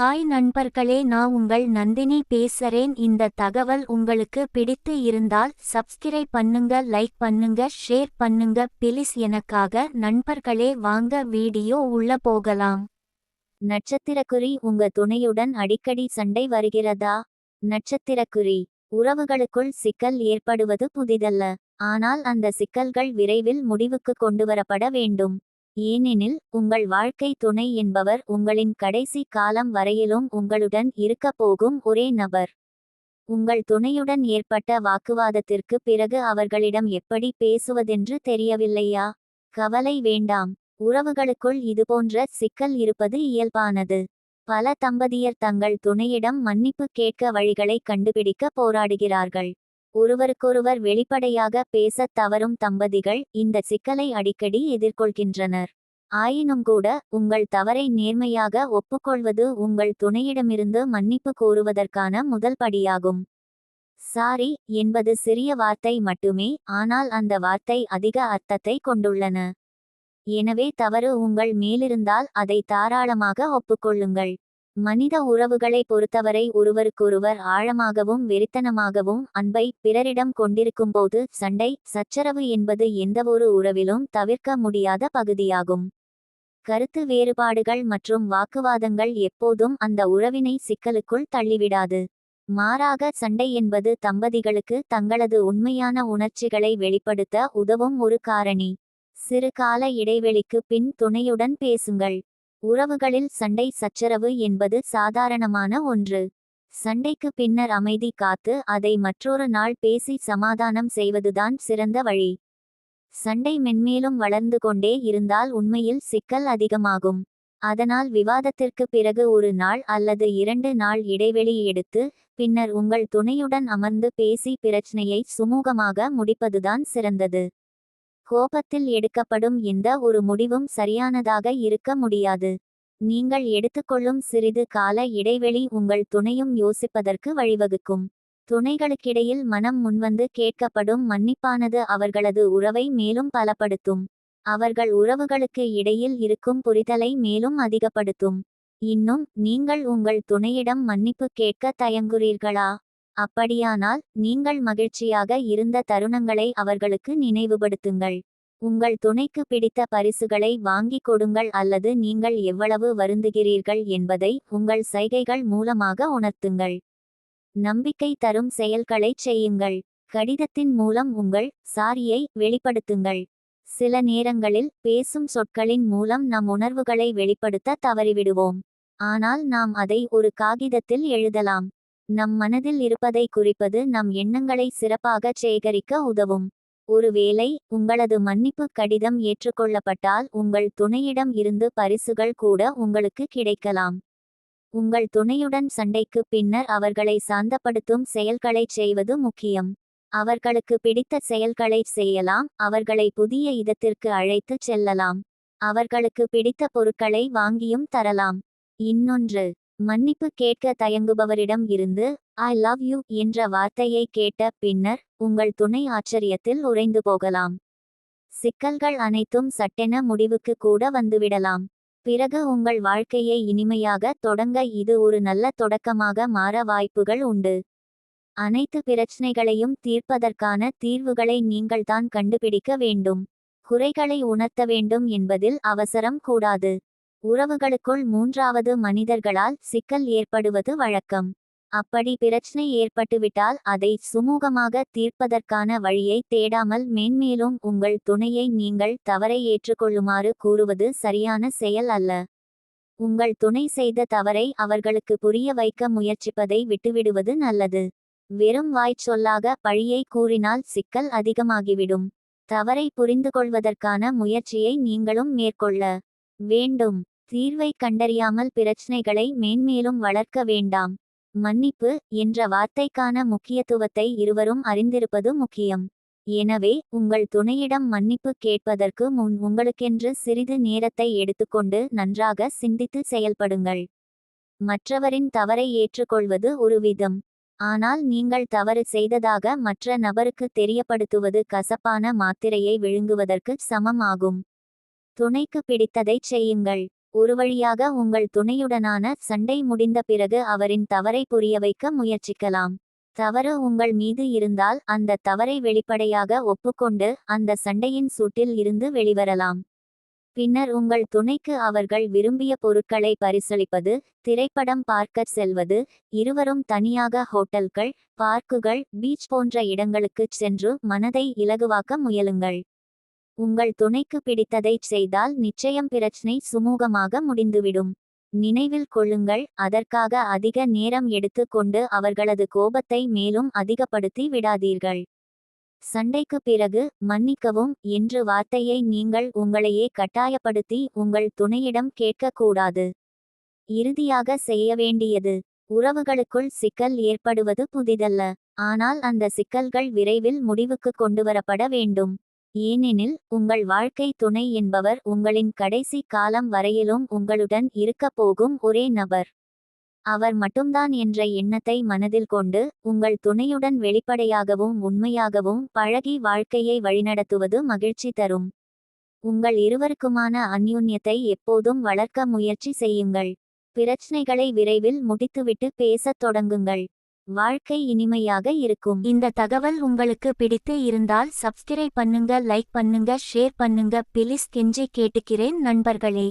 Hi நண்பர்களே நான் உங்கள் நந்தினி பேசுறேன். இந்த தகவல் உங்களுக்கு பிடித்து இருந்தால் சப்ஸ்கிரைப் பண்ணுங்க லைக் பண்ணுங்க ஷேர் பண்ணுங்க. பிலிஸ் எனக்காக நண்பர்களே வாங்க வீடியோ உள்ள போகலாம். நட்சத்திரக்குறி உங்க துணையுடன் அடிக்கடி சண்டை வருகிறதா? நட்சத்திரக்குறி உறவுகளுக்குள் சிக்கல் ஏற்படுவது புதிதல்ல. ஆனால் அந்த சிக்கல்கள் விரைவில் முடிவுக்கு கொண்டுவரப்பட வேண்டும். ஏனெனில் உங்கள் வாழ்க்கை துணை என்பவர் உங்களின் கடைசி காலம் வரையிலும் உங்களுடன் இருக்கப் போகும் ஒரே நபர். உங்கள் துணையுடன் ஏற்பட்ட வாக்குவாதத்திற்கு பிறகு அவர்களிடம் எப்படி பேசுவதென்று தெரியவில்லையா? கவலை வேண்டாம். உறவுகளுக்குள் இதுபோன்ற சிக்கல் இருப்பது இயல்பானது. பல தம்பதியர் தங்கள் துணையிடம் மன்னிப்பு கேட்க வழிகளை கண்டுபிடிக்க போராடுகிறார்கள். ஒருவருக்கொருவர் வெளிப்படையாக பேசத் தவறும் தம்பதிகள் இந்த சிக்கலை அடிக்கடி எதிர்கொள்கின்றனர். ஆயினும் கூட உங்கள் தவறை நேர்மையாக ஒப்புக்கொள்வது உங்கள் துணையிடமிருந்து மன்னிப்பு கோருவதற்கான முதல் படியாகும். சாரி என்பது சிறிய வார்த்தை மட்டுமே ஆனால் அந்த வார்த்தை அதிக அர்த்தத்தை கொண்டுள்ளன. எனவே தவறு உங்கள் மேலிருந்தால் அதை தாராளமாக ஒப்புக்கொள்ளுங்கள். மனித உறவுகளை பொறுத்தவரை ஒருவருக்கொருவர் ஆழமாகவும் வெறித்தனமாகவும் அன்பை பிறரிடம் கொண்டிருக்கும்போது சண்டை சச்சரவு என்பது எந்தவொரு உறவிலும் தவிர்க்க முடியாத பகுதியாகும். கருத்து வேறுபாடுகள் மற்றும் வாக்குவாதங்கள் எப்போதும் அந்த உறவினை சிக்கலுக்குள் தள்ளிவிடாது. மாறாக சண்டை என்பது தம்பதிகளுக்கு தங்களது உண்மையான உணர்ச்சிகளை வெளிப்படுத்த உதவும் ஒரு காரணி. சிறு கால இடைவெளிக்கு பின் துணையுடன் பேசுங்கள். உறவுகளில் சண்டை சச்சரவு என்பது சாதாரணமான ஒன்று. சண்டைக்கு பின்னர் அமைதி காத்து அதை மற்றொரு நாள் பேசி சமாதானம் செய்வதுதான் சிறந்த வழி. சண்டை மென்மேலும் வளர்ந்து கொண்டே இருந்தால் உண்மையில் சிக்கல் அதிகமாகும். அதனால் விவாதத்திற்கு பிறகு ஒரு நாள் அல்லது இரண்டு நாள் இடைவெளி எடுத்து பின்னர் உங்கள் துணையுடன் அமர்ந்து பேசி பிரச்சனையை சுமூகமாக முடிப்பதுதான் சிறந்தது. கோபத்தில் எடுக்கப்படும் எந்த ஒரு முடிவும் சரியானதாக இருக்க முடியாது. நீங்கள் எடுத்துக்கொள்ளும் சிறிது கால இடைவெளி உங்கள் துணையும் யோசிப்பதற்கு வழிவகுக்கும். துணைகளுக்கிடையில் மனம் முன்வந்து கேட்கப்படும் மன்னிப்பானது அவர்களது உறவை மேலும் பலப்படுத்தும். அவர்கள் உறவுகளுக்கு இடையில் இருக்கும் புரிதலை மேலும் அதிகப்படுத்தும். இன்னும் நீங்கள் உங்கள் துணையிடம் மன்னிப்பு கேட்க தயங்குறீர்களா அப்படியானால் நீங்கள் மகிழ்ச்சியாக இருந்த தருணங்களை அவர்களுக்கு நினைவுபடுத்துங்கள். உங்கள் துணைக்கு பிடித்த பரிசுகளை வாங்கிக் கொடுங்கள் அல்லது நீங்கள் எவ்வளவு வருந்துகிறீர்கள் என்பதை உங்கள் சைகைகள் மூலமாக உணர்த்துங்கள். நம்பிக்கை தரும் செயல்களைச் செய்யுங்கள். கடிதத்தின் மூலம் உங்கள் சாரியை வெளிப்படுத்துங்கள். சில நேரங்களில் பேசும் சொற்களின் மூலம் நம் உணர்வுகளை வெளிப்படுத்த தவறிவிடுவோம். ஆனால் நாம் அதை ஒரு காகிதத்தில் எழுதலாம். நம் மனதில் இருப்பதை குறிப்பது நம் எண்ணங்களை சிறப்பாக சேகரிக்க உதவும். ஒருவேளை உங்களது மன்னிப்பு கடிதம் ஏற்றுக்கொள்ளப்பட்டால் உங்கள் துணையிடம் இருந்து பரிசுகள் கூட உங்களுக்கு கிடைக்கலாம். உங்கள் துணையுடன் சண்டைக்கு பின்னர் அவர்களை சாந்தப்படுத்தும் செயல்களைச் செய்வது முக்கியம். அவர்களுக்கு பிடித்த செயல்களை செய்யலாம் அவர்களை புதிய இடத்திற்கு அழைத்துச் செல்லலாம். அவர்களுக்கு பிடித்த பொருட்களை வாங்கியும் தரலாம். இன்னொன்று மன்னிப்பு கேட்க தயங்குபவரிடம் இருந்து ஐ லவ் யூ என்ற வார்த்தையை கேட்ட பின்னர் உங்கள் துணை ஆச்சரியத்தில் உறைந்து போகலாம். சிக்கல்கள் அனைத்தும் சட்டென முடிவுக்கு கூட வந்துவிடலாம். பிறகு உங்கள் வாழ்க்கையை இனிமையாக தொடங்க இது ஒரு நல்ல தொடக்கமாக மாற வாய்ப்புகள் உண்டு. அனைத்து பிரச்சனைகளையும் தீர்ப்பதற்கான தீர்வுகளை நீங்கள்தான் கண்டுபிடிக்க வேண்டும். குறைகளை உணர்த்த வேண்டும் என்பதில் அவசரம் கூடாது. உறவுகளுக்குள் மூன்றாவது மனிதர்களால் சிக்கல் ஏற்படுவது வழக்கம். அப்படி பிரச்சனை ஏற்பட்டுவிட்டால் அதை சுமூகமாக தீர்ப்பதற்கான வழியை தேடாமல் மேன்மேலும் உங்கள் துணையை நீங்கள் தவறை ஏற்றுக்கொள்ளுமாறு கூறுவது சரியான செயல் அல்ல. உங்கள் துணை செய்த தவறை அவர்களுக்கு புரிய வைக்க முயற்சிப்பதை விட்டுவிடுவது நல்லது. வெறும் வாய்ச்சொல்லாக பழியை கூறினால் சிக்கல் அதிகமாகிவிடும். தவறை புரிந்து கொள்வதற்கான முயற்சியை நீங்களும் மேற்கொள்ள வேண்டும். தீர்வை கண்டறியாமல் பிரச்சனைகளை மேன்மேலும் வளர்க்க வேண்டாம். மன்னிப்பு என்ற வார்த்தைக்கான முக்கியத்துவத்தை இருவரும் அறிந்திருப்பது முக்கியம். எனவே உங்கள் துணையிடம் மன்னிப்பு கேட்பதற்கு முன் உங்களுக்கென்று சிறிது நேரத்தை எடுத்துக்கொண்டு நன்றாக சிந்தித்து செயல்படுங்கள். மற்றவரின் தவறை ஏற்றுக்கொள்வது ஒரு விதம். ஆனால் நீங்கள் தவறு செய்ததாக மற்ற நபருக்கு தெரியப்படுத்துவது கசப்பான மாத்திரையை விழுங்குவதற்கு சமம் ஆகும் துணைக்கு பிடித்ததைச் செய்யுங்கள். ஒரு வழியாக உங்கள் துணையுடனான சண்டை முடிந்த பிறகு அவரின் தவறை புரிய வைக்க முயற்சிக்கலாம். தவறு உங்கள் மீது இருந்தால் அந்த தவறை வெளிப்படையாக ஒப்புக்கொண்டு அந்த சண்டையின் சூட்டில் இருந்து வெளிவரலாம். பின்னர் உங்கள் துணைக்கு அவர்கள் விரும்பிய பொருட்களை பரிசளிப்பது திரைப்படம் பார்க்கச் செல்வது இருவரும் தனியாக ஹோட்டல்கள் பார்க்குகள் பீச் போன்ற இடங்களுக்குச் சென்று மனதை இலகுவாக்க முயலுங்கள். உங்கள் துணைக்கு பிடித்ததைச் செய்தால் நிச்சயம் பிரச்சனை சுமூகமாக முடிந்துவிடும். நினைவில் கொள்ளுங்கள் அதற்காக அதிக நேரம் எடுத்துக்கொண்டு அவர்களது கோபத்தை மேலும் அதிகப்படுத்தி விடாதீர்கள். சண்டைக்கு பிறகு மன்னிக்கவும் என்று வார்த்தையை நீங்கள் உங்களையே கட்டாயப்படுத்தி உங்கள் துணையிடம் கேட்கக்கூடாது. இறுதியாக செய்ய வேண்டியது உறவுகளுக்குள் சிக்கல் ஏற்படுவது புதிதல்ல ஆனால் அந்த சிக்கல்கள் விரைவில் முடிவுக்கு கொண்டுவரப்பட வேண்டும். ஏனெனில் உங்கள் வாழ்க்கை துணை என்பவர் உங்களின் கடைசி காலம் வரையிலும் உங்களுடன் இருக்கப் போகும் ஒரே நபர். அவர் மட்டும்தான் என்ற எண்ணத்தை மனதில் கொண்டு உங்கள் துணையுடன் வெளிப்படையாகவும் உண்மையாகவும் பழகி வாழ்க்கையை வழிநடத்துவது மகிழ்ச்சி தரும். உங்கள் இருவருக்குமான அந்யோன்யத்தை எப்போதும் வளர்க்க முயற்சி செய்யுங்கள். பிரச்சனைகளை விரைவில் முடித்துவிட்டு பேசத் தொடங்குங்கள். வாழ்க்கை இனிமையாக இருக்கும். இந்த தகவல் உங்களுக்கு பிடித்து இருந்தால் சப்ஸ்கிரைப் பண்ணுங்க லைக் பண்ணுங்க ஷேர் பண்ணுங்க. பிலிஸ் கெஞ்சி கேட்டுக்கிறேன் நண்பர்களே.